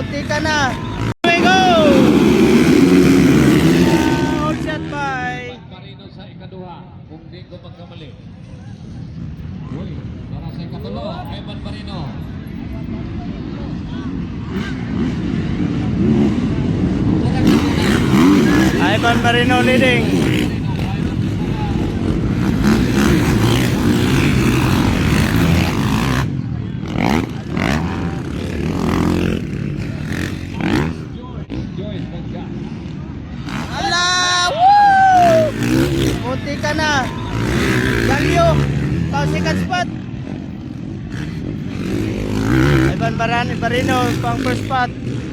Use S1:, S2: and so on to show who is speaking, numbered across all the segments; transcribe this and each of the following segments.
S1: Munti ka na. Here we go! Ah, All shot by.
S2: Marino sa ikaduha, kung di ko magkamali. Uy, para sa ikatulo, Evan Marino.
S1: Ivan Marino leading. Munti ka na. Pang second spot. Ivan Baran Barino pang first spot.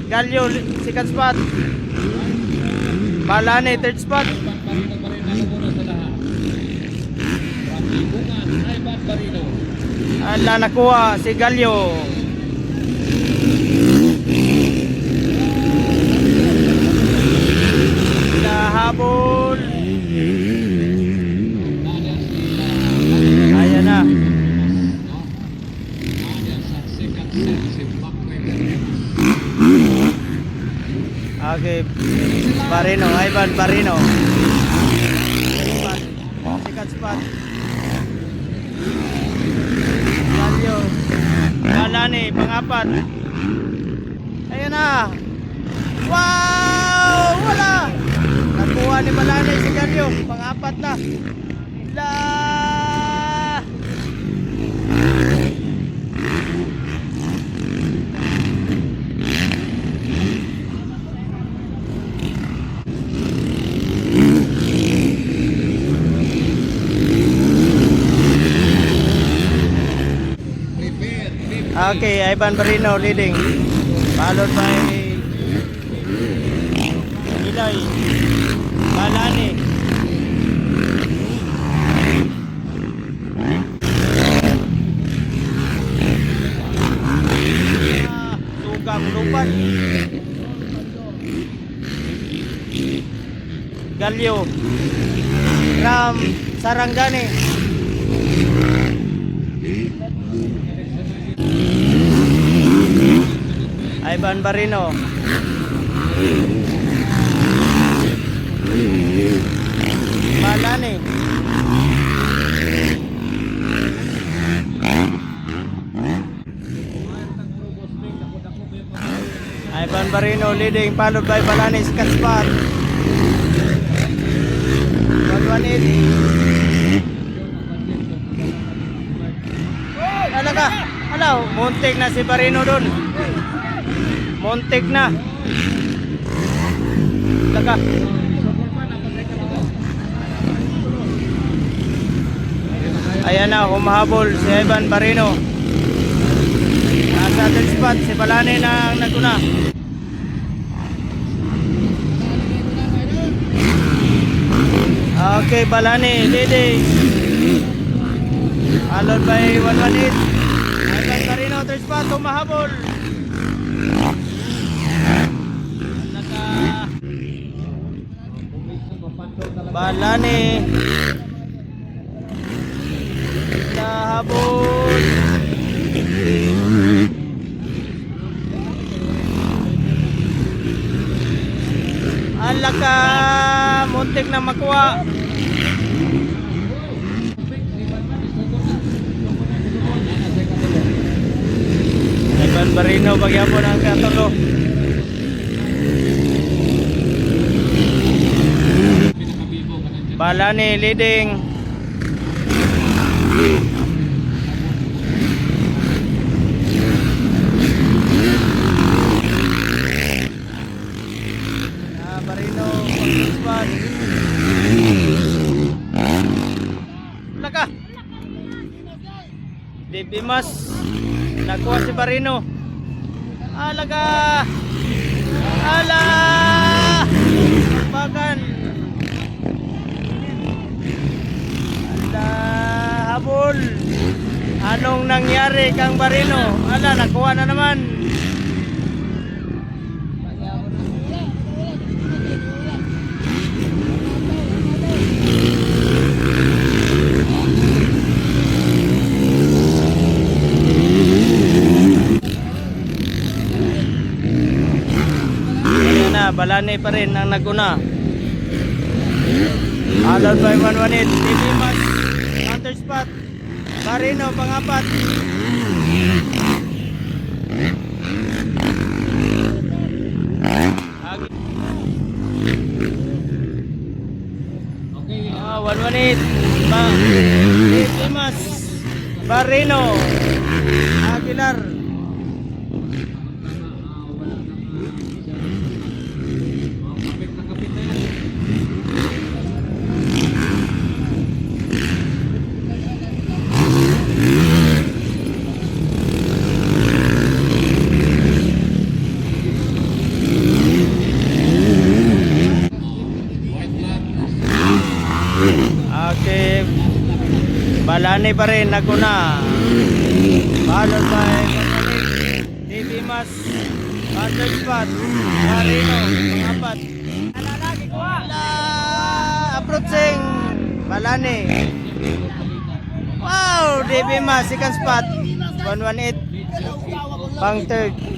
S1: Galyo li- second spot. Balane third spot. Ala nakuha si Galyo. Nahabol.
S2: Nada sila.
S1: Ayan na.
S2: No? Nada sa second set si Bakwe.
S1: Okay. Barino, Ivan Barino. Spot. Second spot. Galyo. Galani, pangapat. Ayun na. Wow! Wala! Nakuha ni Balani si Galyo. Pangapat na. La! Okay, Ivan Barino leading. Followed by Iloy. Balani. Ah, Sugang lupan. Galyo. Ram Sarangani. Ivan Barino. Malani. Ivan Barino leading followed by second spot. 118. Ano ka? Ano? Muntik na si Barino dun. Muntik na. Laka. Ayan na, humahabol si Ivan Barino. Nasa third spot, si Balane na ang naguna. Okay, Balane, leading. Followed by 118. Ivan Barino, third spot, humahabol. Balani. Nahabol. Alaka, muntik na makuha. Ivan Barino, pagyapon ang katulo.
S2: Pinakabibo ka na dyan.
S1: Balani leading. Barino. Laka. Dibimas. Nakuha si Barino. Alaga. Ala. Bagan. Ala, habol. Anong nangyari kang Barino? Ala, nakuha na naman. Balane pa rin ang naguna. Followed by 118. TV Mas. Counter spot. Barino, pangapat.
S2: Okay.
S1: Ah, 118. Ba TV Mas. Barino. Aguilar. Okay. Balane pa rin naguna. Followed by 118. TV Mas. Counter spot. Barino, pangapat. Wala. Approaching. Balane. Wow, DB Mas, second spot. 118. Pang third.